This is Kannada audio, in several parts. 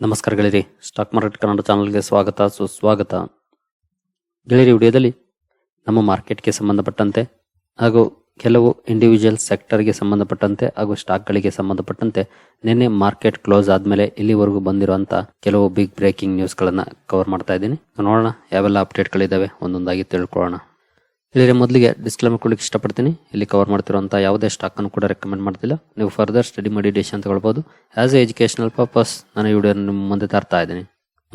ನಮಸ್ಕಾರ ಗೆಳೆಯರಿ ಸ್ಟಾಕ್ ಮಾರ್ಕೆಟ್ ಕನ್ನಡ ಚಾನಲ್ಗೆ ಸ್ವಾಗತ, ಸುಸ್ವಾಗತ. ಗೆಳೆಯರಿ ವಿಡಿಯೋದಲ್ಲಿ ನಮ್ಮ ಮಾರ್ಕೆಟ್ಗೆ ಸಂಬಂಧಪಟ್ಟಂತೆ ಹಾಗೂ ಕೆಲವು ಇಂಡಿವಿಜುವಲ್ ಸೆಕ್ಟರ್ಗೆ ಸಂಬಂಧಪಟ್ಟಂತೆ ಹಾಗೂ ಸ್ಟಾಕ್ಗಳಿಗೆ ಸಂಬಂಧಪಟ್ಟಂತೆ ನಿನ್ನೆ ಮಾರ್ಕೆಟ್ ಕ್ಲೋಸ್ ಆದಮೇಲೆ ಇಲ್ಲಿವರೆಗೂ ಬಂದಿರುವಂಥ ಕೆಲವು ಬಿಗ್ ಬ್ರೇಕಿಂಗ್ ನ್ಯೂಸ್ಗಳನ್ನು ಕವರ್ ಮಾಡ್ತಾ ಇದ್ದೀನಿ. ನೋಡೋಣ, ಯಾವೆಲ್ಲ ಅಪ್ಡೇಟ್ಗಳಿದ್ದಾವೆ ಒಂದೊಂದಾಗಿ ತಿಳ್ಕೊಳ್ಳೋಣ. ಇಲ್ಲಿ ಮೊದಲಿಗೆ ಡಿಸ್ಕ್ಲೇಮರ್ ಕೊಡ್ಲಿಕ್ಕೆ ಇಷ್ಟಪಡ್ತೀನಿ. ಇಲ್ಲಿ ಕವರ್ ಮಾಡ್ತಿರುವಂಥ ಯಾವುದೇ ಸ್ಟಾಕ್ ಅನ್ನು ಕೂಡ ರೆಕಮೆಂಡ್ ಮಾಡ್ತಿಲ್ಲ. ನೀವು ಫರ್ದರ್ ಸ್ಟಡಿ ಮಾಡಿ ಅಂತ ಹೇಳ್ಬೋದು. ಆಸ್ ಎ ಎಜುಕೇಶನಲ್ ಪರ್ಪಸ್ ನಾನು ಈ ವಿಡಿಯೋ ನಿಮ್ಮ ಮುಂದೆ ತರ್ತಾ ಇದ್ದೀನಿ.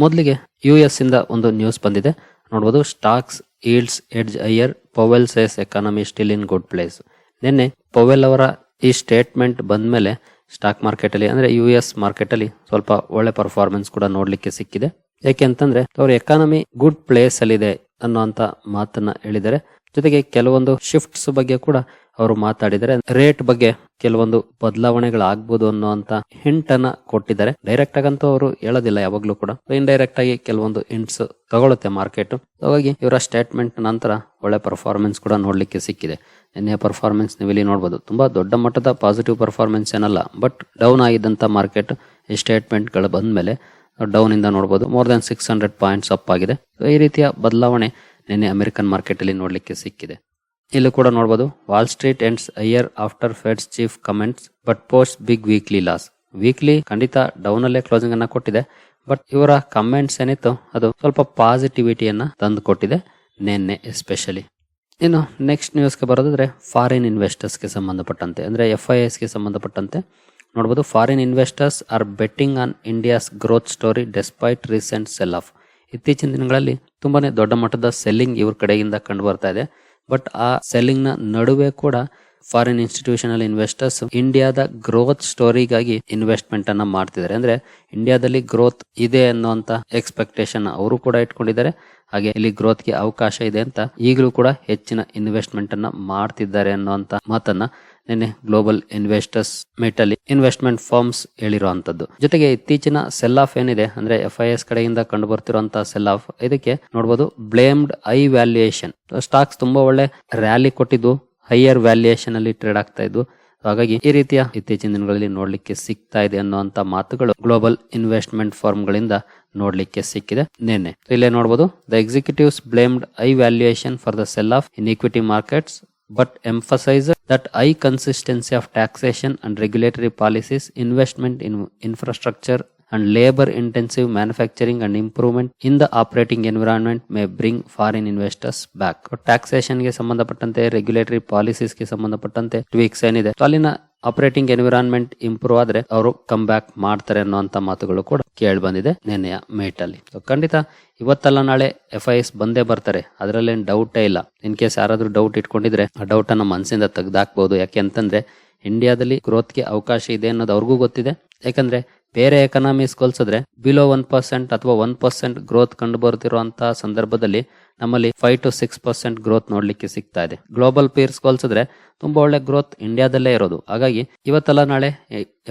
ಮೊದಲಿಗೆ ಯು ಎಸ್ ಇಂದ ಒಂದು ನ್ಯೂಸ್ ಬಂದಿದೆ. ನೋಡ್ಬೋದು stocks yields edge higher Powell says economy still in good place ನಿನ್ನೆ ಪೊವೆಲ್ ಅವರ ಈ ಸ್ಟೇಟ್ಮೆಂಟ್ ಬಂದ ಮೇಲೆ ಸ್ಟಾಕ್ ಮಾರ್ಕೆಟಲ್ಲಿ ಅಂದರೆ ಯು ಎಸ್ ಮಾರ್ಕೆಟ್ ಅಲ್ಲಿ ಸ್ವಲ್ಪ ಒಳ್ಳೆ ಪರ್ಫಾರ್ಮೆನ್ಸ್ ಕೂಡ ನೋಡ್ಲಿಕ್ಕೆ ಸಿಕ್ಕಿದೆ. ಯಾಕೆ ಅಂತಂದ್ರೆ, ಅವ್ರ ಎಕಾನಮಿ ಗುಡ್ ಪ್ಲೇಸ್ ಅಲ್ಲಿ ಇದೆ. ಅನ್ನುವಂತ ಮಾತನ್ನ ಹೇಳಿದ್ದಾರೆ ಜೊತೆಗೆ ಕೆಲವೊಂದು ಶಿಫ್ಟ್ಸ್ ಬಗ್ಗೆ ಕೂಡ ಅವರು ಮಾತಾಡಿದರೆ ರೇಟ್ ಬಗ್ಗೆ ಕೆಲವೊಂದು ಬದಲಾವಣೆಗಳಾಗ್ಬೋದು ಅನ್ನುವಂತ ಹಿಂಟ್ ಅನ್ನ ಕೊಟ್ಟಿದ್ದಾರೆ. ಡೈರೆಕ್ಟ್ ಆಗಂತೂ ಅವರು ಹೇಳೋದಿಲ್ಲ ಯಾವಾಗ್ಲೂ ಕೂಡ. ಇಂಡೈರೆಕ್ಟ್ ಆಗಿ ಕೆಲವೊಂದು ಹಿಂಟ್ಸ್ ತಗೊಳುತ್ತೆ ಮಾರ್ಕೆಟ್ ಹಾಗಾಗಿ ಇವರ ಸ್ಟೇಟ್ಮೆಂಟ್ ನಂತರ ಒಳ್ಳೆ ಪರ್ಫಾರ್ಮೆನ್ಸ್ ಕೂಡ ನೋಡ್ಲಿಕ್ಕೆ ಸಿಕ್ಕಿದೆ. ನಿನ್ನೆ ಪರ್ಫಾರ್ಮೆನ್ಸ್ ನೀವು ಇಲ್ಲಿ ನೋಡಬಹುದು ತುಂಬಾ ದೊಡ್ಡ ಮಟ್ಟದ ಪಾಸಿಟಿವ್ ಪರ್ಫಾರ್ಮೆನ್ಸ್ ಏನಲ್ಲ ಬಟ್ ಡೌನ್ ಆಗಿದ್ದಂತ ಮಾರ್ಕೆಟ್ ಈ ಸ್ಟೇಟ್ಮೆಂಟ್ಗಳು ಬಂದ್ಮೇಲೆ ಡೌನ್ ಇಂದ ನೋಡಬಹುದು more than six hundred points up ಆಗಿದೆ. ಈ ರೀತಿಯ ಬದಲಾವಣೆ ನಿನ್ನೆ ಅಮೆರಿಕನ್ ಮಾರ್ಕೆಟ್ ಅಲ್ಲಿ ನೋಡಲಿಕ್ಕೆ ಸಿಕ್ಕಿದೆ. ಇಲ್ಲೂ ಕೂಡ ನೋಡಬಹುದು Wall Street ends higher after Fed's chief comments but post big weekly loss weekly ಖಂಡಿತ ಡೌನ್ ಅಲ್ಲೇ ಕ್ಲೋಸಿಂಗ್ ಅನ್ನ ಕೊಟ್ಟಿದೆ. ಬಟ್ ಇವರ ಕಮೆಂಟ್ಸ್ ಏನಿತ್ತು, ಅದು ಸ್ವಲ್ಪ ಪಾಸಿಟಿವಿಟಿಯನ್ನ ತಂದು ಕೊಟ್ಟಿದೆ ನಿನ್ನೆ ಎಸ್ಪೆಷಲಿ ಇನ್ನು ನೆಕ್ಸ್ಟ್ ನ್ಯೂಸ್ಗೆ ಬರೋದಾದ್ರೆ ಫಾರಿನ್ ಇನ್ವೆಸ್ಟರ್ಸ್ಗೆ ಸಂಬಂಧಪಟ್ಟಂತೆ, ಅಂದ್ರೆ ಎಫ್ ಐ ಎಸ್ಗೆ ಸಂಬಂಧಪಟ್ಟಂತೆ. ನೋಡಬಹುದು foreign investors are betting on India's growth story despite recent sell off ಇತ್ತೀಚಿನ ದಿನಗಳಲ್ಲಿ ತುಂಬಾನೇ ದೊಡ್ಡ ಮಟ್ಟದ ಸೆಲ್ಲಿಂಗ್ ಇವ್ರ ಕಡೆಯಿಂದ ಕಂಡು ಬರ್ತಾ ಇದೆ. ಬಟ್ ಆ ಸೆಲ್ಲಿಂಗ್ನ ನಡುವೆ ಕೂಡ ಫಾರಿನ್ ಇನ್ಸ್ಟಿಟ್ಯೂಷನಲ್ ಇನ್ವೆಸ್ಟರ್ಸ್ ಇಂಡಿಯಾದ ಗ್ರೋತ್ ಸ್ಟೋರಿಗಾಗಿ ಇನ್ವೆಸ್ಟ್ಮೆಂಟ್ ಅನ್ನ ಮಾಡ್ತಿದ್ದಾರೆ. ಅಂದ್ರೆ ಇಂಡಿಯಾದಲ್ಲಿ ಗ್ರೋತ್ ಇದೆ ಅನ್ನುವಂತ ಎಕ್ಸ್ಪೆಕ್ಟೇಷನ್ ಅವರು ಕೂಡ ಇಟ್ಕೊಂಡಿದ್ದಾರೆ. ಹಾಗೆ ಇಲ್ಲಿ ಗ್ರೋತ್ಗೆ ಅವಕಾಶ ಇದೆ ಅಂತ ಈಗಲೂ ಕೂಡ ಹೆಚ್ಚಿನ ಇನ್ವೆಸ್ಟ್ಮೆಂಟ್ ಅನ್ನ ಮಾಡ್ತಿದ್ದಾರೆ ಅನ್ನುವಂತ ಮಾತನ್ನ ನಿನ್ನೆ ಗ್ಲೋಬಲ್ ಇನ್ವೆಸ್ಟರ್ಸ್ ಮೀಟ್ ಅಲ್ಲಿ ಇನ್ವೆಸ್ಟ್ಮೆಂಟ್ ಫಾರ್ಮ್ಸ್ ಹೇಳಿರುವಂತದ್ದು. ಜೊತೆಗೆ ಇತ್ತೀಚಿನ ಸೆಲ್ ಆಫ್ ಏನಿದೆ, ಅಂದ್ರೆ ಎಫ್ ಐ ಎಸ್ ಕಡೆಯಿಂದ ಕಂಡು ಬರ್ತಿರುವಂತಹ ಸೆಲ್ ಆಫ್ ಇದಕ್ಕೆ ನೋಡಬಹುದು ಬ್ಲೇಮ್ಡ್ ಐ ವ್ಯಾಲ್ಯೂಯೇಷನ್ ಸ್ಟಾಕ್ಸ್ ತುಂಬಾ ಒಳ್ಳೆ ರ್ಯಾಲಿ ಕೊಟ್ಟಿದ್ದು ಹೈಯರ್ ವ್ಯಾಲ್ಯೂಯೇಷನ್ ಅಲ್ಲಿ ಟ್ರೇಡ್ ಆಗ್ತಾ ಇದ್ವು ಹಾಗಾಗಿ ಈ ರೀತಿಯ ಇತ್ತೀಚಿನ ದಿನಗಳಲ್ಲಿ ನೋಡ್ಲಿಕ್ಕೆ ಸಿಗ್ತಾ ಇದೆ ಅನ್ನುವಂತ ಮಾತುಗಳು ಗ್ಲೋಬಲ್ ಇನ್ವೆಸ್ಟ್ಮೆಂಟ್ ಫರ್ಮ್ ಗಳಿಂದ ನೋಡ್ಲಿಕ್ಕೆ ಸಿಕ್ಕಿದೆ ನಿನ್ನೆ. ಇಲ್ಲೇ ನೋಡಬಹುದು the executives blamed high valuation for the sell off in equity markets but emphasize that high consistency of taxation and regulatory policies, investment in infrastructure and labor intensive manufacturing and improvement in the operating environment may bring foreign investors back. Taxation ಗೆ ಸಂಬಂಧಪಟ್ಟಂತೆ ರೆಗ್ಯುಲೇಟರಿ ಪಾಲಿಸೀಸ್ ಗೆ ಸಂಬಂಧಪಟ್ಟಂತೆ ಟ್ವೀಕ್ಸ್ ಏನಿದೆ so ಅಲ್ಲಿನ ಆಪರೇಟಿಂಗ್ ಎನ್ವಿರಾನ್ಮೆಂಟ್ ಇಂಪ್ರೂವ್ ಆದ್ರೆ ಅವರು ಕಮ್ ಬ್ಯಾಕ್ ಮಾಡ್ತಾರೆ ಅನ್ನುವಂತ ಮಾತುಗಳು ಕೂಡ ಕೇಳಿ ಬಂದಿದೆ ನಿನ್ನೆಯ ಮೇಟ್ ಅಲ್ಲಿ ಖಂಡಿತ ಇವತ್ತಲ್ಲ ನಾಳೆ ಎಫ್ ಐ ಎಸ್ ಬಂದೇ ಬರ್ತಾರೆ. ಅದರಲ್ಲೇನು ಡೌಟೇ ಇಲ್ಲ. ಇನ್ ಕೇಸ್ ಯಾರಾದ್ರೂ ಡೌಟ್ ಇಟ್ಕೊಂಡಿದ್ರೆ ಆ ಡೌಟ್ ಅನ್ನ ಮನಸ್ಸಿಂದ ತೆಗೆದಾಕ್ಬಹುದು ಯಾಕೆ ಅಂತಂದ್ರೆ ಇಂಡಿಯಾದಲ್ಲಿ ಗ್ರೋತ್ಗೆ ಅವಕಾಶ ಇದೆ ಅನ್ನೋದು ಅವ್ರಿಗೂ ಗೊತ್ತಿದೆ. ಯಾಕಂದ್ರೆ ಬೇರೆ ಎಕನಾಮಿಸ್ ಕೊಲ್ಸಿದ್ರೆ ಬಿಲೋ ಒನ್ ಪರ್ಸೆಂಟ್ ಅಥವಾ ಒನ್ ಪರ್ಸೆಂಟ್ ಗ್ರೋತ್ ಕಂಡು ಸಂದರ್ಭದಲ್ಲಿ ನಮ್ಮಲ್ಲಿ five to six percent growth ನೋಡ್ಲಿಕ್ಕೆ ಸಿಗ್ತಾ ಇದೆ. ಗ್ಲೋಬಲ್ ಪೀರ್ಸ್ ಹೋಲ್ಸಿದ್ರೆ ತುಂಬಾ ಒಳ್ಳೆ ಗ್ರೋತ್ ಇಂಡಿಯಾದಲ್ಲೇ ಇರೋದು. ಹಾಗಾಗಿ ಇವತ್ತಲ್ಲ ನಾಳೆ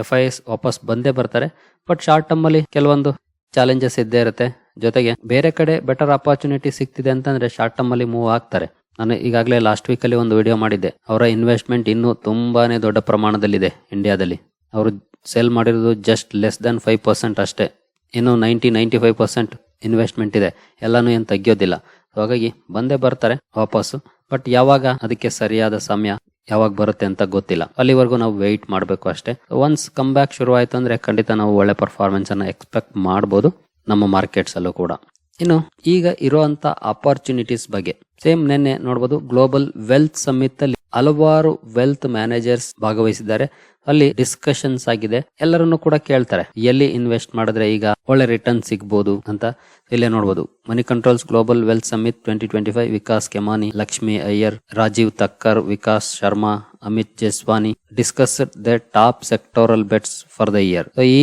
ಎಫ್ ಐ ಎಸ್ ವಾಪಸ್ ಬಂದೇ ಬರ್ತಾರೆ. ಬಟ್ ಶಾರ್ಟ್ ಟರ್ಮ್ ಅಲ್ಲಿ ಕೆಲವೊಂದು ಚಾಲೆಂಜಸ್ ಇದ್ದೇ ಇರುತ್ತೆ. ಜೊತೆಗೆ ಬೇರೆ ಕಡೆ ಬೆಟರ್ ಅಪಾರ್ಚುನಿಟಿ ಸಿಗ್ತಿದೆ ಅಂತಂದ್ರೆ ಶಾರ್ಟ್ ಟರ್ಮ್ ಅಲ್ಲಿ ಮೂವ್ ಆಗ್ತಾರೆ. ನಾನು ಈಗಾಗಲೇ ಲಾಸ್ಟ್ ವೀಕ್ ಅಲ್ಲಿ ಒಂದು ವಿಡಿಯೋ ಮಾಡಿದ್ದೆ. ಅವರ ಇನ್ವೆಸ್ಟ್ಮೆಂಟ್ ಇನ್ನೂ ತುಂಬಾನೇ ದೊಡ್ಡ ಪ್ರಮಾಣದಲ್ಲಿದೆ ಇಂಡಿಯಾದಲ್ಲಿ ಅವರು ಸೇಲ್ ಮಾಡಿರೋದು just less than five percent ಅಷ್ಟೇ. ಇನ್ನು ninety ninety five percent investment ಇದೆ. ಎಲ್ಲಾನು ಏನು ತೆಗಿಯೋದಿಲ್ಲ. ಹಾಗಾಗಿ ಬಂದೇ ಬರ್ತಾರೆ ವಾಪಸ್ಸು. ಬಟ್ ಯಾವಾಗ ಅದಕ್ಕೆ ಸರಿಯಾದ ಸಮಯ ಯಾವಾಗ ಬರುತ್ತೆ ಅಂತ ಗೊತ್ತಿಲ್ಲ. ಅಲ್ಲಿವರೆಗೂ ನಾವು ವೆಯ್ಟ್ ಮಾಡಬೇಕು ಅಷ್ಟೇ. ಒನ್ಸ್ ಕಮ್ ಬ್ಯಾಕ್ ಶುರು ಆಯ್ತು ಅಂದ್ರೆ ಖಂಡಿತ ನಾವು ಒಳ್ಳೆ ಪರ್ಫಾರ್ಮೆನ್ಸ್ ಅನ್ನ ಎಕ್ಸ್ಪೆಕ್ಟ್ ಮಾಡಬಹುದು ನಮ್ಮ ಮಾರ್ಕೆಟ್ಸ್ ಅಲ್ಲೂ ಕೂಡ. ಇನ್ನು ಈಗ ಇರುವಂತ ಅಪರ್ಚುನಿಟೀಸ್ ಬಗ್ಗೆ. ಸೇಮ್ ನಿನ್ನೆ ನೋಡಬಹುದು ಗ್ಲೋಬಲ್ ವೆಲ್ತ್ ಸಮಿತ್ ಹಲವಾರು ವೆಲ್ತ್ ಮ್ಯಾನೇಜರ್ಸ್ ಭಾಗವಹಿಸಿದ್ದಾರೆ. ಅಲ್ಲಿ ಡಿಸ್ಕಷನ್ಸ್ ಆಗಿದೆ. ಎಲ್ಲರನ್ನು ಕೂಡ ಕೇಳ್ತಾರೆ. ಎಲ್ಲಿ ಇನ್ವೆಸ್ಟ್ ಮಾಡಿದ್ರೆ ಈಗ ಒಳ್ಳೆ ರಿಟರ್ನ್ ಸಿಗ್ಬೋದು ಅಂತ ಇಲ್ಲೇ ನೋಡಬಹುದು Moneycontrol's global wealth summit twenty twenty five Vikas Khemani, Lakshmi Iyer, Rajeev Thakkar, Vikas Sharma, Amit Jaswani discuss the top sectoral bets for the year ಈ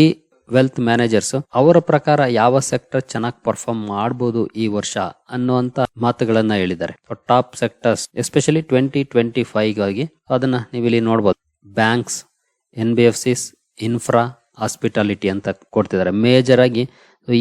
ವೆಲ್ತ್ ಮ್ಯಾನೇಜರ್ಸ್ ಅವರ ಪ್ರಕಾರ ಯಾವ ಸೆಕ್ಟರ್ ಚೆನ್ನಾಗಿ ಪರ್ಫಾರ್ಮ್ ಮಾಡಬಹುದು ಈ ವರ್ಷ ಅನ್ನುವಂತ ಮಾತುಗಳನ್ನ ಹೇಳಿದ್ದಾರೆ. Top sectors especially twenty twenty ಫೈವ್ಗಾಗಿ ಅದನ್ನ ನೀವು ಇಲ್ಲಿ ನೋಡಬಹುದು banks N B F Cs infra hospitality ಅಂತ ಕೊಡ್ತಿದ್ದಾರೆ. ಮೇಜರ್ ಆಗಿ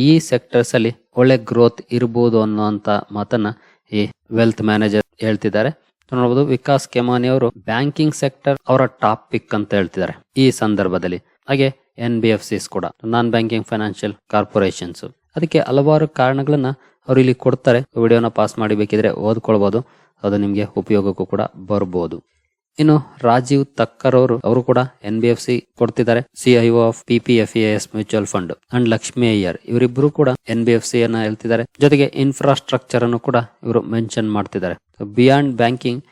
ಈ ಸೆಕ್ಟರ್ಸ್ ಅಲ್ಲಿ ಒಳ್ಳೆ ಗ್ರೋತ್ ಇರಬಹುದು ಅನ್ನುವಂತ ಮಾತನ್ನ ಈ ವೆಲ್ತ್ ಮ್ಯಾನೇಜರ್ ಹೇಳ್ತಿದ್ದಾರೆ. ನೋಡಬಹುದು ವಿಕಾಸ್ ಕೆಮಾನಿ ಅವರು ಬ್ಯಾಂಕಿಂಗ್ ಸೆಕ್ಟರ್ ಅವರ ಟಾಪ್ ಪಿಕ್ ಅಂತ ಹೇಳ್ತಿದ್ದಾರೆ. ಈ ಸಂದರ್ಭದಲ್ಲಿ ಹಾಗೆ ಎನ್ ಬಿ ಎಫ್ ಸಿಸ್ ಕೂಡ, ನಾನ್ ಬ್ಯಾಂಕಿಂಗ್, ಫೈನಾನ್ಷಿಯಲ್ ಕಾರ್ಪೊರೇಷನ್ಸ್. ಅದಕ್ಕೆ ಹಲವಾರು ಕಾರಣಗಳನ್ನ ಅವ್ರು ಇಲ್ಲಿ ಕೊಡ್ತಾರೆ. ವಿಡಿಯೋನ ಪಾಸ್ ಮಾಡಿ ಬೇಕಿದ್ರೆ ಓದ್ಕೊಳ್ಬಹುದು ಅದು ನಿಮ್ಗೆ ಉಪಯೋಗಕ್ಕೂ ಕೂಡ ಬರ್ಬೋದು. ಇನ್ನು ರಾಜೀವ್ ತಕ್ಕರ್ ಅವರು ಅವರು ಕೂಡ ಎನ್ ಬಿ ಎಫ್ ಸಿ ಕೊಡ್ತಿದ್ದಾರೆ. CIO of P P F S mutual fund, and Lakshmi Iyer, ಇವರಿಬ್ರು ಕೂಡ ಎನ್ ಬಿ ಎಫ್ ಸಿ ಅನ್ನ ಹೇಳ್ತಿದ್ದಾರೆ. ಜೊತೆಗೆ ಇನ್ಫ್ರಾಸ್ಟ್ರಕ್ಚರ್ ಅನ್ನು ಕೂಡ ಇವರು ಮೆನ್ಷನ್ ಮಾಡ್ತಿದ್ದಾರೆ. Beyond banking,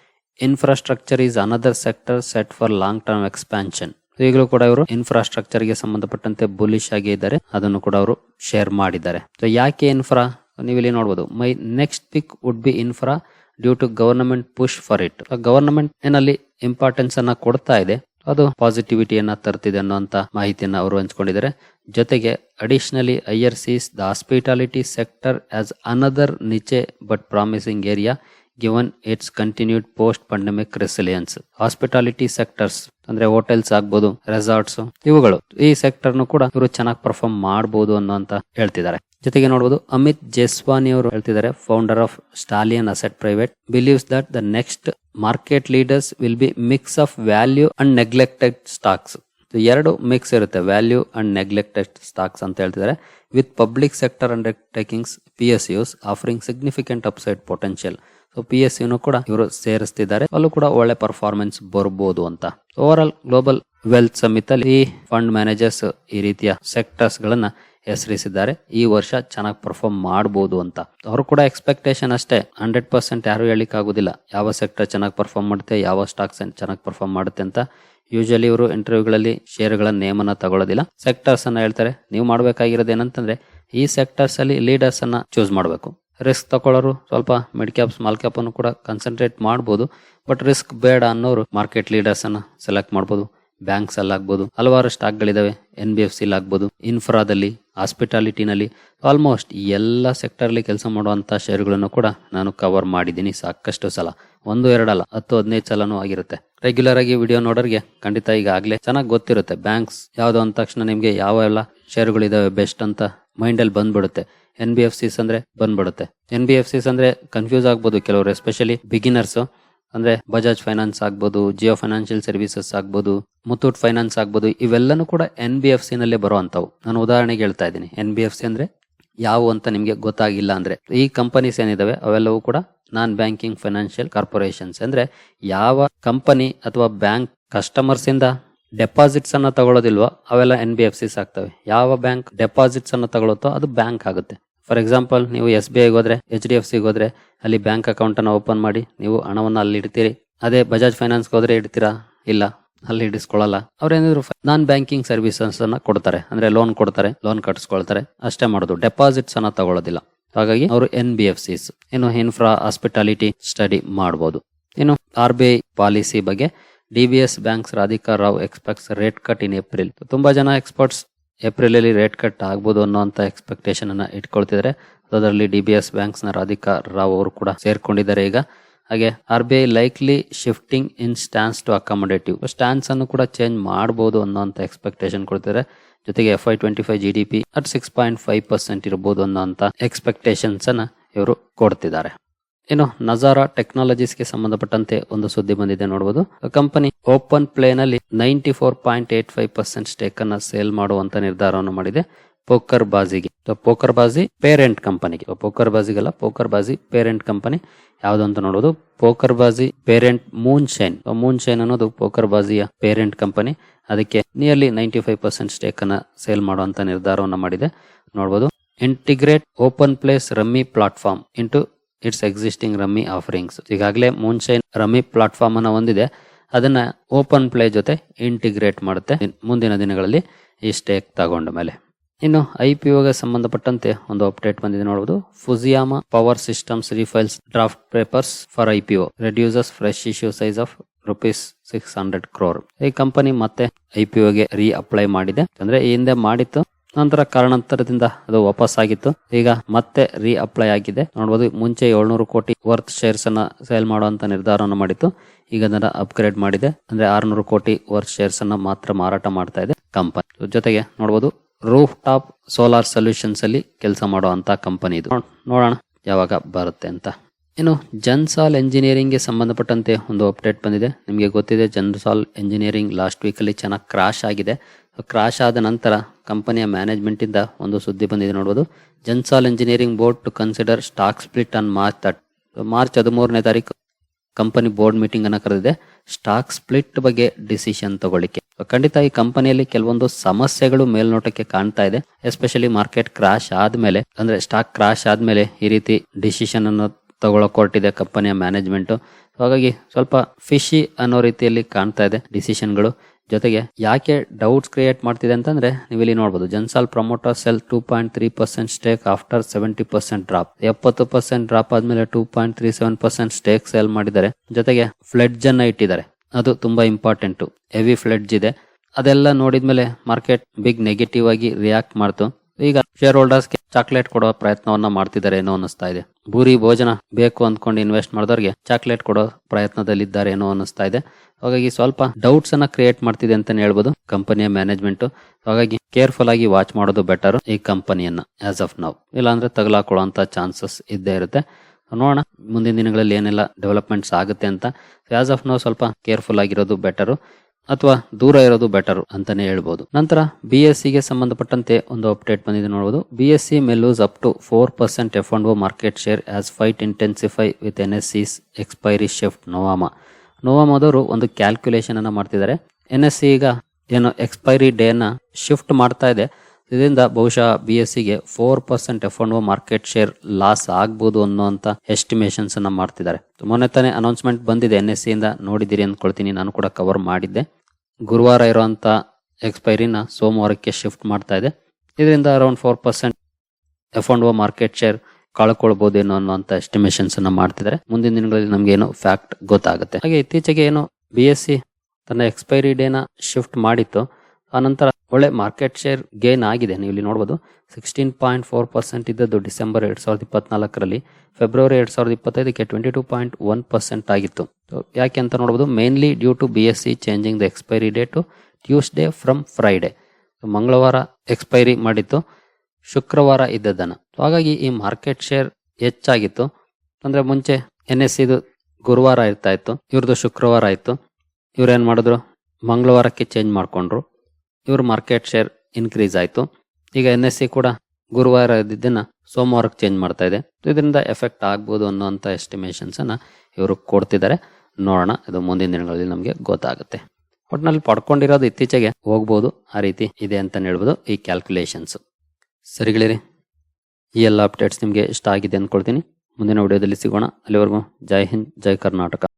infrastructure is another sector set for long term expansion ಈಗಲೂ ಕೂಡ ಅವರು ಇನ್ಫ್ರಾಸ್ಟ್ರಕ್ಚರ್ಗೆ ಸಂಬಂಧಪಟ್ಟಂತೆ ಬುಲಿಶ್ ಆಗಿ ಇದ್ದಾರೆ. ಅದನ್ನು ಕೂಡ ಅವರು ಶೇರ್ ಮಾಡಿದ್ದಾರೆ. ಸೊ ಯಾಕೆ ಇನ್ಫ್ರಾ ನೀವಿಲ್ಲಿ ನೋಡಬಹುದು my next pick would be infra due to government push for it government ಏನಲ್ಲಿ ಇಂಪಾರ್ಟೆನ್ಸ್ ಅನ್ನ ಕೊಡ್ತಾ ಇದೆ. ಅದು ಪಾಸಿಟಿವಿಟಿಯನ್ನ ತರ್ತಿದೆ ಅನ್ನುವಂತ ಮಾಹಿತಿಯನ್ನ ಅವರು ಹಂಚಿಕೊಂಡಿದ್ದಾರೆ. ಜೊತೆಗೆ additionally Iyer sees the hospitality sector as another niche but promising area given its continued post pandemic resilience hospitality sectors ಅಂದ್ರೆ ಹೋಟೆಲ್ಸ್ ಆಗ್ಬೋದು ರೆಸಾರ್ಟ್ಸ್ ಇವುಗಳು ಈ ಸೆಕ್ಟರ್ ನು ಕೂಡ ಇವರು ಚೆನ್ನಾಗಿ ಪರ್ಫಾರ್ಮ್ ಮಾಡಬಹುದು ಅನ್ನೋಂತ ಹೇಳ್ತಿದ್ದಾರೆ. ಜೊತೆಗೆ ನೋಡಬಹುದು ಅಮಿತ್ ಜೇಸ್ವಾನಿ ಅವರು ಹೇಳ್ತಿದ್ದಾರೆ founder of Stallion Asset private believes that the next market leaders will be mix of value and neglected stocks ಎರಡು ಮಿಕ್ಸ್ ಇರುತ್ತೆ ವ್ಯಾಲ್ಯೂ ಅಂಡ್ ನೆಗ್ಲೆಕ್ಟೆಡ್ ಸ್ಟಾಕ್ಸ್ ಅಂತ ಹೇಳ್ತಿದ್ದಾರೆ. With public sector undertakings P S Us offering significant upside potential so P S ಯುನು ಕೂಡ ಇವರು ಸೇರಿಸ್ತಿದ್ದಾರೆ. ಅಲ್ಲೂ ಕೂಡ ಒಳ್ಳೆ ಪರ್ಫಾರ್ಮೆನ್ಸ್ ಬರ್ಬೋದು ಅಂತ. ಓವರ್ ಆಲ್ ಗ್ಲೋಬಲ್ ವೆಲ್ತ್ ಸಮಿತ್ ಅಲ್ಲಿ ಈ ಫಂಡ್ ಮ್ಯಾನೇಜರ್ಸ್ ಈ ರೀತಿಯ ಸೆಕ್ಟರ್ಸ್ ಗಳನ್ನ ಹೆಸರಿಸಿದ್ದಾರೆ. ಈ ವರ್ಷ ಚೆನ್ನಾಗಿ ಪರ್ಫಾರ್ಮ್ ಮಾಡಬಹುದು ಅಂತ. ಅವರು ಕೂಡ ಎಕ್ಸ್ಪೆಕ್ಟೇಷನ್ ಅಷ್ಟೇ. ಹಂಡ್ರೆಡ್ ಪರ್ಸೆಂಟ್ ಯಾರು ಹೇಳಿಕ್ ಆಗುದಿಲ್ಲ ಯಾವ ಸೆಕ್ಟರ್ ಚೆನ್ನಾಗಿ ಪರ್ಫಾರ್ಮ್ ಮಾಡುತ್ತೆ, ಯಾವ ಸ್ಟಾಕ್ಸ್ ಚೆನ್ನಾಗಿ ಪರ್ಫಾರ್ಮ್ ಮಾಡುತ್ತೆ ಅಂತ. ಯೂಶಲಿ ಇವರು ಇಂಟರ್ವ್ಯೂಗಳಲ್ಲಿ ಶೇರ್ಗಳ ನೇಮನ ತಗೊಳ್ಳೋದಿಲ್ಲ ಸೆಕ್ಟರ್ಸ್ ಅನ್ನ ಹೇಳ್ತಾರೆ, ನೀವು ಮಾಡಬೇಕಾಗಿರೋದು ಏನಂತಂದ್ರೆ ಈ ಸೆಕ್ಟರ್ಸ್ ಅಲ್ಲಿ ಲೀಡರ್ಸ್ ಅನ್ನ ಚೂಸ್ ಮಾಡಬೇಕು. ರಿಸ್ಕ್ ತಗೊಳ್ಳೋರು ಸ್ವಲ್ಪ ಮಿಡ್ ಕ್ಯಾಪ್ ಸ್ಮಾಲ್ ಕ್ಯಾಪ್ ಅನ್ನು ಕೂಡ ಕನ್ಸಂಟ್ರೇಟ್ ಮಾಡ್ಬೋದು. ಬಟ್ ರಿಸ್ಕ್ ಬೇಡ ಅನ್ನೋರು ಮಾರ್ಕೆಟ್ ಲೀಡರ್ಸ್ ಅನ್ನು ಸೆಲೆಕ್ಟ್ ಮಾಡ್ಬೋದು. ಬ್ಯಾಂಕ್ಸ್ ಅಲ್ಲಿ ಆಗ್ಬೋದು. ಹಲವಾರು ಸ್ಟಾಕ್ ಗಳಿದಾವೆ. ಎನ್ ಬಿ ಎಫ್ ಸಿ ಆಗ್ಬೋದು. ಇನ್ಫ್ರಾದಲ್ಲಿ ಹಾಸ್ಪಿಟಾಲಿಟಿನಲ್ಲಿ ಆಲ್ಮೋಸ್ಟ್ ಎಲ್ಲ ಸೆಕ್ಟರ್ ಅಲ್ಲಿ ಕೆಲಸ ಮಾಡುವಂತ ಶೇರ್ಗಳನ್ನು ಕೂಡ ನಾನು ಕವರ್ ಮಾಡಿದ್ದೀನಿ ಸಾಕಷ್ಟು ಸಲ. ಒಂದು ಎರಡಲ್ಲ ಹತ್ತು, ಹದಿನೈದು ಸಲನೂ ಆಗಿರುತ್ತೆ. ರೆಗ್ಯುಲರ್ ಆಗಿ ವಿಡಿಯೋ ನೋಡೋರಿಗೆ ಖಂಡಿತ ಈಗಾಗಲೇ ಚೆನ್ನಾಗಿ ಗೊತ್ತಿರುತ್ತೆ. ಬ್ಯಾಂಕ್ಸ್ ಯಾವ್ದು ಅಂದ ತಕ್ಷಣ ನಿಮಗೆ ಯಾವ ಎಲ್ಲ ಶೇರುಗಳಿದಾವೆ ಬೆಸ್ಟ್ ಅಂತ ಮೈಂಡ್ ಅಲ್ಲಿ ಬಂದ್ಬಿಡುತ್ತೆ. ಎನ್ ಬಿ ಎಫ್ ಸಿಸ್ ಅಂದ್ರೆ ಬಂದ್ಬಿಡುತ್ತೆ. ಎನ್ ಬಿ ಎಫ್ ಸಿಸ್ ಅಂದ್ರೆ ಕನ್ಫ್ಯೂಸ್ ಆಗ್ಬೋದು ಕೆಲವರು ಎಸ್ಪೆಷಲಿ ಬಿಗಿನರ್ಸ್ ಅಂದ್ರೆ ಬಜಾಜ್ ಫೈನಾನ್ಸ್ ಆಗ್ಬೋದು ಜಿಯೋ ಫೈನಾನ್ಷಿಯಲ್ ಸರ್ವಿಸಸ್ ಆಗ್ಬೋದು ಮುತ್ತೂಟ್ ಫೈನಾನ್ಸ್ ಆಗ್ಬೋದು, ಇವೆಲ್ಲನೂ ಕೂಡ ಎನ್ ಬಿ ಎಫ್ ಸಿನಲ್ಲೇ ಬರೋ ಅಂಥವು. ನಾನು ಉದಾಹರಣೆಗೆ ಹೇಳ್ತಾ ಇದ್ದೀನಿ. ಎನ್ ಬಿ ಎಫ್ ಸಿ ಅಂದ್ರೆ ಯಾವ ಅಂತ ನಿಮಗೆ ಗೊತ್ತಾಗಿಲ್ಲ ಅಂದ್ರೆ ಈ ಕಂಪನೀಸ್ ಏನಿದಾವೆ, ಅವೆಲ್ಲವೂ ಕೂಡ ನಾನ್ ಬ್ಯಾಂಕಿಂಗ್ ಫೈನಾನ್ಷಿಯಲ್ ಕಾರ್ಪೊರೇಷನ್ಸ್ ಅಂದ್ರೆ ಯಾವ ಕಂಪನಿ ಅಥವಾ ಬ್ಯಾಂಕ್ ಕಸ್ಟಮರ್ಸ್ ಇಂದ ಡೆಪಾಸಿಟ್ಸ್ ಅನ್ನ ತಗೊಳ್ಳೋದಿಲ್ವಾ ಅವೆಲ್ಲ ಎನ್ ಬಿ ಎಫ್ ಸಿಸ್ ಆಗ್ತವೆ. ಯಾವ ಬ್ಯಾಂಕ್ ಡೆಪಾಸಿಟ್ಸ್ ಅನ್ನ ತಗೊಳುತ್ತೋ ಅದು ಬ್ಯಾಂಕ್ ಆಗುತ್ತೆ. ಫಾರ್ ಎಕ್ಸಾಂಪಲ್ ನೀವು ಎಸ್ ಬಿ ಐಗೆ ಹೋದ್ರೆ ಎಚ್ ಡಿ ಎಫ್ ಸಿ ಹೋದ್ರೆ, ಅಲ್ಲಿ ಬ್ಯಾಂಕ್ ಅಕೌಂಟ್ ಅನ್ನ ಓಪನ್ ಮಾಡಿ, ನೀವು ಹಣವನ್ನು ಅಲ್ಲಿ ಇಡ್ತೀರಿ. ಅದೇ ಬಜಾಜ್ ಫೈನಾನ್ಸ್ಗೆ ಹೋದ್ರೆ ಇಡ್ತೀರಾ? ಇಲ್ಲ. ಅಲ್ಲಿ ಇಡಿಸ್ಕೊಳ್ಳಲ್ಲ. ಅವ್ರೇನಿದ್ರು ನಾನ್ ಬ್ಯಾಂಕಿಂಗ್ ಸರ್ವಿಸಸ್ ಅನ್ನ ಕೊಡ್ತಾರೆ. ಅಂದ್ರೆ ಲೋನ್ ಕೊಡ್ತಾರೆ ಲೋನ್ ಕಟ್ಸ್ಕೊಳ್ತಾರೆ. ಅಷ್ಟೇ ಮಾಡೋದು. ಡೆಪಾಸಿಟ್ಸ್ ಅನ್ನ ತಗೊಳ್ಳೋದಿಲ್ಲ ಹಾಗಾಗಿ ಅವರು ಎನ್ ಬಿ ಎಫ್ ಸಿಸ್ ಇನ್ನು ಇನ್ಫ್ರಾ ಹಾಸ್ಪಿಟಾಲಿಟಿ ಸ್ಟಡಿ ಮಾಡಬಹುದು ಇನ್ನು ಆರ್ ಬಿ ಐ ಪಾಲಿಸಿ ಬಗ್ಗೆ D B S banks Radhika Rao expects rate cut in April ತುಂಬಾ ಜನ ಎಕ್ಸ್ಪರ್ಟ್ಸ್ ಏಪ್ರಿಲ್ ಅಲ್ಲಿ ರೇಟ್ ಕಟ್ ಆಗ್ಬೋದು ಅನ್ನೋಂಥ ಎಕ್ಸ್ಪೆಕ್ಟೇಷನ್ ಅನ್ನ ಇಟ್ಕೊಳ್ತಿದ್ದಾರೆ ಅದರಲ್ಲಿ ಡಿ ಬಿ ಎಸ್ ಬ್ಯಾಂಕ್ಸ್ನ ರಾಧಿಕಾ ರಾವ್ ಅವರು ಕೂಡ ಸೇರ್ಕೊಂಡಿದ್ದಾರೆ ಈಗ. ಹಾಗೆ R B I likely shifting in stance to accommodative stance ಅನ್ನು ಕೂಡ ಚೇಂಜ್ ಮಾಡಬಹುದು ಅನ್ನೋಂಥ ಎಕ್ಸ್ಪೆಕ್ಟೇಷನ್ ಕೊಡ್ತಿದ್ದಾರೆ ಜೊತೆಗೆ F Y twenty five G D P at six point five percent ಇರಬಹುದು ಅನ್ನೋಂಥ ಎಕ್ಸ್ಪೆಕ್ಟೇಷನ್ಸ್ ಅನ್ನ ಇವರು ಕೊಡ್ತಿದ್ದಾರೆ. ಇನ್ನು ನಜಾರಾ ಟೆಕ್ನಾಲಜೀಸ್ಗೆ ಸಂಬಂಧಪಟ್ಟಂತೆ ಒಂದು ಸುದ್ದಿ ಬಂದಿದೆ ನೋಡಬಹುದು ಕಂಪನಿ ಓಪನ್ ಪ್ಲೇ ನಲ್ಲಿ ninety four point eight five percent stake ಅನ್ನ ಸೇಲ್ ಮಾಡುವಂತ ನಿರ್ಧಾರವನ್ನು ಮಾಡಿದೆ ಪೋಕರ್ ಬಾಜಿಗೆ. ಪೋಕರ್ ಬಾಜಿ ಪೇರೆಂಟ್ ಕಂಪನಿಗೆ ಪೋಕರ್ ಬಾಜಿಗಲ್ಲ, ಪೋಕರ್ ಬಾಜಿ ಪೇರೆಂಟ್ ಕಂಪನಿ ಯಾವ್ದು ಅಂತ ನೋಡೋದು poker Baazi parent Moonshine Moonshine ಅನ್ನೋದು ಪೋಕರ್ ಬಾಜಿಯ ಪೇರೆಂಟ್ ಕಂಪನಿ ಅದಕ್ಕೆ nearly ninety five percent stake ಅನ್ನ ಸೇಲ್ ಮಾಡುವಂತ ನಿರ್ಧಾರವನ್ನು ಮಾಡಿದೆ. ನೋಡಬಹುದು integrate open play's rummy platform into its existing rummy offerings ಈಗಾಗಲೇ ಮೂನ್ಶೈನ್ ರಮ್ಮಿ ಪ್ಲಾಟ್ಫಾರ್ಮ್ ಅನ್ನು ಹೊಂದಿದೆ. ಅದನ್ನ ಓಪನ್ ಪ್ಲೇ ಜೊತೆ ಇಂಟಿಗ್ರೇಟ್ ಮಾಡುತ್ತೆ. ಮುಂದಿನ ದಿನಗಳಲ್ಲಿ ಈ ಸ್ಟೇಕ್ ತಗೊಂಡ ಮೇಲೆ. ಇನ್ನು ಐ ಪಿ ಓಗೆ ಸಂಬಂಧಪಟ್ಟಂತೆ ಒಂದು ಅಪ್ಡೇಟ್ ಬಂದಿದೆ ನೋಡಬಹುದು Fujiyama power systems refiles draft papers for I P O reduces fresh issue size of rupees six hundred crore ಈ ಕಂಪನಿ ಮತ್ತೆ ಐ ಪಿ ಓಗೆ ರೀ ಅಪ್ಲೈ ಮಾಡಿದೆ. ಅಂದ್ರೆ ಈ ಹಿಂದೆ ಮಾಡಿತ್ತು ನಂತರ ಕಾರಣಾಂತರದಿಂದ ಅದು ವಾಪಸ್ ಆಗಿತ್ತು ಈಗ ಮತ್ತೆ ರೀ ಅಪ್ಲೈ ಆಗಿದೆ. ನೋಡಬಹುದು ಮುಂಚೆ ಏಳ್ನೂರು ಕೋಟಿ ವರ್ತ್ ಶೇರ್ಸ್ ಅನ್ನ ಸೇಲ್ ಮಾಡುವಂತ ನಿರ್ಧಾರವನ್ನು ಮಾಡಿತ್ತು. ಈಗ ಅದನ್ನ ಅಪ್ಗ್ರೇಡ್ ಮಾಡಿದೆ. ಅಂದ್ರೆ ಆರ್ನೂರು ಕೋಟಿ ವರ್ತ್ ಶೇರ್ಸ್ ಅನ್ನ ಮಾತ್ರ ಮಾರಾಟ ಮಾಡ್ತಾ ಇದೆ ಕಂಪನಿ ಜೊತೆಗೆ ನೋಡಬಹುದು ರೂಫ್ ಟಾಪ್ ಸೋಲಾರ್ ಸೊಲ್ಯೂಷನ್ಸ್ ಅಲ್ಲಿ ಕೆಲಸ ಮಾಡುವಂತ ಕಂಪನಿ ಇದು. ನೋಡೋಣ ಯಾವಾಗ ಬರುತ್ತೆ ಅಂತ. ಇನ್ನು ಜನ್ಸಾಲ್ ಎಂಜಿನಿಯರಿಂಗ್ಗೆ ಸಂಬಂಧಪಟ್ಟಂತೆ ಒಂದು ಅಪ್ಡೇಟ್ ಬಂದಿದೆ. ನಿಮಗೆ ಗೊತ್ತಿದೆ ಜನ್ಸಾಲ್ ಎಂಜಿನಿಯರಿಂಗ್ ಲಾಸ್ಟ್ ವೀಕ್ ಅಲ್ಲಿ ಚೆನ್ನಾಗಿ ಕ್ರಾಶ್ ಆಗಿದೆ. ಕ್ರಾಶ್ ಆದ ನಂತರ ಕಂಪನಿಯ ಮ್ಯಾನೇಜ್ಮೆಂಟ್ ಇಂದ ಒಂದು ಸುದ್ದಿ ಬಂದಿದೆ ನೋಡಬಹುದು Gensol engineering board to consider stock split on March thirteenth March ಹದಿಮೂರನೇ ತಾರೀಕು ಕಂಪನಿ ಬೋರ್ಡ್ ಮೀಟಿಂಗ್ ಅನ್ನ ಕರೆದಿದೆ. ಸ್ಟಾಕ್ ಸ್ಪ್ಲಿಟ್ ಬಗ್ಗೆ ಡಿಸಿಷನ್ ತಗೊಳ್ಳಿಕ್ಕೆ. ಖಂಡಿತ ಈ ಕಂಪನಿಯಲ್ಲಿ ಕೆಲವೊಂದು ಸಮಸ್ಯೆಗಳು ಮೇಲ್ನೋಟಕ್ಕೆ ಕಾಣ್ತಾ ಇದೆ. ಎಸ್ಪೆಷಲಿ ಮಾರ್ಕೆಟ್ ಕ್ರಾಶ್ ಆದ್ಮೇಲೆ, ಅಂದ್ರೆ ಸ್ಟಾಕ್ ಕ್ರಾಶ್ ಆದ್ಮೇಲೆ ಈ ರೀತಿ ಡಿಸಿಷನ್ ಅನ್ನು ತಗೊಳ್ಳೋ ಕೊಟ್ಟಿದೆ ಕಂಪನಿಯ ಮ್ಯಾನೇಜ್ಮೆಂಟ್ ಹಾಗಾಗಿ ಸ್ವಲ್ಪ ಫಿಶಿ ಅನ್ನೋ ರೀತಿಯಲ್ಲಿ ಕಾಣ್ತಾ ಇದೆ ಡಿಸಿಷನ್ಗಳು ಜೊತೆಗೆ ಯಾಕೆ ಡೌಟ್ಸ್ ಕ್ರಿಯೇಟ್ ಮಾಡ್ತಿದೆ ಅಂತಂದ್ರೆ ನೀವು ಇಲ್ಲಿ ನೋಡಬಹುದು Gensol promoter sell two point three percent stake after seventy percent drop ಎಪ್ಪತ್ತು ಪರ್ಸೆಂಟ್ ಡ್ರಾಪ್ ಆದ್ಮೇಲೆ two point three seven percent stake sale ಮಾಡಿದ್ದಾರೆ. ಜೊತೆಗೆ ಫ್ಲೆಡ್ಜ್ ಅನ್ನ ಇಟ್ಟಿದ್ದಾರೆ. ಅದು ತುಂಬಾ ಇಂಪಾರ್ಟೆಂಟ್ ಹೆವಿ ಫ್ಲೆಡ್ಜ್ ಇದೆ. ಅದೆಲ್ಲ ನೋಡಿದ್ಮೇಲೆ ಮಾರ್ಕೆಟ್ ಬಿಗ್ ನೆಗೆಟಿವ್ ಆಗಿ ರಿಯಾಕ್ಟ್ ಮಾಡ್ತು. ಈಗ ಶೇರ್ ಹೋಲ್ಡರ್ಸ್ ಚಾಕ್ಲೇಟ್ ಕೊಡುವ ಪ್ರಯತ್ನವನ್ನ ಮಾಡ್ತಿದ್ದಾರೆ ಏನೋ ಅನಿಸ್ತಾ ಇದೆ. ಬೂರಿ ಭೋಜನ ಬೇಕು ಅಂದ್ಕೊಂಡು ಇನ್ವೆಸ್ಟ್ ಮಾಡಿದವ್ರಿಗೆ ಚಾಕ್ಲೇಟ್ ಕೊಡೋ ಪ್ರಯತ್ನದಲ್ಲಿದ್ದಾರೆ ಏನೋ ಅನಿಸ್ತಾ ಇದೆ. ಹಾಗಾಗಿ ಸ್ವಲ್ಪ ಡೌಟ್ಸ್ ಅನ್ನ ಕ್ರಿಯೇಟ್ ಮಾಡ್ತಿದೆ ಅಂತಾನೆ ಹೇಳ್ಬೋದು ಕಂಪನಿಯ ಮ್ಯಾನೇಜ್ಮೆಂಟ್ ಹಾಗಾಗಿ ಕೇರ್ಫುಲ್ ಆಗಿ ವಾಚ್ ಮಾಡೋದು ಬೆಟರ್ ಈ ಕಂಪನಿಯನ್ನ ಆಸ್ ಆಫ್ ನೌ ಇಲ್ಲಾಂದ್ರೆ ತಗಲಾಕೊಳ್ಳುವಂತ ಚಾನ್ಸಸ್ ಇದ್ದೇ ಇರುತ್ತೆ. ನೋಡೋಣ, ಮುಂದಿನ ದಿನಗಳಲ್ಲಿ ಏನೆಲ್ಲ ಡೆವಲಪ್ಮೆಂಟ್ಸ್ ಆಗುತ್ತೆ ಅಂತ. ಆಸ್ ಆಫ್ ನೌ ಸ್ವಲ್ಪ ಕೇರ್ಫುಲ್ ಆಗಿರೋದು ಬೆಟರು ಅಥವಾ ದೂರ ಇರೋದು ಬೆಟರ್ ಅಂತಾನೆ ಹೇಳ್ಬೋದು. ನಂತರ ಬಿ ಎಸ್ಗೆ ಸಂಬಂಧಪಟ್ಟಂತೆ ಒಂದು ಅಪ್ಡೇಟ್ ಬಂದಿದೆ ನೋಡಬಹುದು B S C may lose up to four percent F and market share as fight intensify with N S Cs expiry shift Nuvama ನೋವಾಮದವರು ಒಂದು ಕ್ಯಾಲ್ಕುಲೇಷನ್ ಅನ್ನ ಮಾಡ್ತಿದ್ದಾರೆ. ಎನ್ ಎಸ್ ಸಿ ಈಗ ಏನು ಎಕ್ಸ್ಪೈರಿ ಡೇ ನ ಶಿಫ್ಟ್ ಮಾಡ್ತಾ ಇದೆ. ಇದರಿಂದ ಬಹುಶಃ ಬಿ ಎಸ್ ಸಿಗೆ four percent F O market share loss ಆಗ್ಬೋದು ಅನ್ನೋಂತ ಎಸ್ಟಿಮೇಷನ್ಸ್ ಅನ್ನ ಮಾಡ್ತಿದ್ದಾರೆ. ಮೊನ್ನೆ ತಾನೇ ಅನೌನ್ಸ್ಮೆಂಟ್ ಬಂದಿದೆ ಎನ್ ಎಸ್ ಸಿ ಇಂದ. ನೋಡಿದಿರಿ ಅಂದ್ಕೊಳ್ತೀನಿ. ನಾನು ಕೂಡ ಕವರ್ ಮಾಡಿದ್ದೆ. ಗುರುವಾರ ಇರುವಂತ ಎಕ್ಸ್ಪೈರಿನ ಸೋಮವಾರಕ್ಕೆ ಶಿಫ್ಟ್ ಮಾಡ್ತಾ ಇದೆ. ಇದರಿಂದ around four percent F and O market share ಕಳ್ಕೊಳ್ಬಹುದೇನೋ ಅನ್ನುವಂತ ಎಸ್ಟಿಮೇಷನ್ಸ್ ಅನ್ನ ಮಾಡ್ತಿದ್ದಾರೆ. ಮುಂದಿನ ದಿನಗಳಲ್ಲಿ ನಮ್ಗೆ ಏನು ಫ್ಯಾಕ್ಟ್ ಗೊತ್ತಾಗುತ್ತೆ. ಹಾಗೆ ಇತ್ತೀಚೆಗೆ ಏನು ಬಿ ಎಸ್ ಸಿ ತನ್ನ ಎಕ್ಸ್ಪೈರಿ ಡೇನ ಶಿಫ್ಟ್ ಮಾಡಿತ್ತು. ಆನಂತರ ಒಳ್ಳೆ ಮಾರ್ಕೆಟ್ ಶೇರ್ ಗೇನ್ ಆಗಿದೆ. ನೀವು ಇಲ್ಲಿ ನೋಡಬಹುದು ಸಿಕ್ಸ್ಟೀನ್ ಪಾಯಿಂಟ್ ಫೋರ್ ಪರ್ಸೆಂಟ್ ಇದ್ದದ್ದು ಡಿಸೆಂಬರ್ ಎರಡ್ ಸಾವಿರದ ಇಪ್ಪತ್ನಾಲ್ಕರಲ್ಲಿ, ಫೆಬ್ರವರಿ ಎರಡ್ ಸಾವಿರದ ಇಪ್ಪತ್ತೈದಕ್ಕೆ twenty two point one percent ಆಗಿತ್ತು ಯಾಕೆ ಅಂತ ನೋಡಬಹುದು mainly due to B S C changing the expiry date Tuesday from Friday ಮಂಗಳವಾರ ಎಕ್ಸ್ಪೈರಿ ಮಾಡಿತ್ತು, ಶುಕ್ರವಾರ ಇದ್ದದನ್ನು ಹಾಗಾಗಿ ಈ ಮಾರ್ಕೆಟ್ ಶೇರ್ ಹೆಚ್ಚಾಗಿತ್ತು. ಅಂದ್ರೆ ಮುಂಚೆ ಎನ್ ಎಸ್ ಇದು ಗುರುವಾರ ಇರ್ತಾ ಇತ್ತು, ಇವ್ರದ್ದು ಶುಕ್ರವಾರ ಆಯಿತು ಇವ್ರು ಏನ್ ಮಾಡಿದ್ರು, ಮಂಗಳವಾರಕ್ಕೆ ಚೇಂಜ್ ಮಾಡ್ಕೊಂಡ್ರು. ಇವ್ರ ಮಾರ್ಕೆಟ್ ಶೇರ್ ಇನ್ಕ್ರೀಸ್ ಆಯಿತು. ಈಗ ಎನ್ ಎಸ್ ಸಿ ಕೂಡ ಗುರುವಾರ ಇದ್ದಿದ್ದನ್ನ ಸೋಮವಾರಕ್ಕೆ ಚೇಂಜ್ ಮಾಡ್ತಾ ಇದೆ. ಇದರಿಂದ ಎಫೆಕ್ಟ್ ಆಗ್ಬೋದು ಅನ್ನೋಂಥ ಎಸ್ಟಿಮೇಷನ್ಸನ್ನು ಇವರು ಕೊಡ್ತಿದ್ದಾರೆ. ನೋಡೋಣ, ಇದು ಮುಂದಿನ ದಿನಗಳಲ್ಲಿ ನಮಗೆ ಗೊತ್ತಾಗುತ್ತೆ. ಒಟ್ನಲ್ಲಿ ಪಡ್ಕೊಂಡಿರೋದು ಇತ್ತೀಚೆಗೆ ಹೋಗ್ಬೋದು, ಆ ರೀತಿ ಇದೆ ಅಂತ ಹೇಳ್ಬೋದು ಈ ಕ್ಯಾಲ್ಕುಲೇಷನ್ಸ್ ಸರಿಗಳಿರಿ? ಈ ಎಲ್ಲ ಅಪ್ಡೇಟ್ಸ್ ನಿಮಗೆ ಇಷ್ಟ ಆಗಿದೆ ಅಂದ್ಕೊಳ್ತೀನಿ ಮುಂದಿನ ವಿಡಿಯೋದಲ್ಲಿ ಸಿಗೋಣ. ಅಲ್ಲಿವರೆಗೂ ಜೈ ಹಿಂದ್, ಜೈ ಕರ್ನಾಟಕ.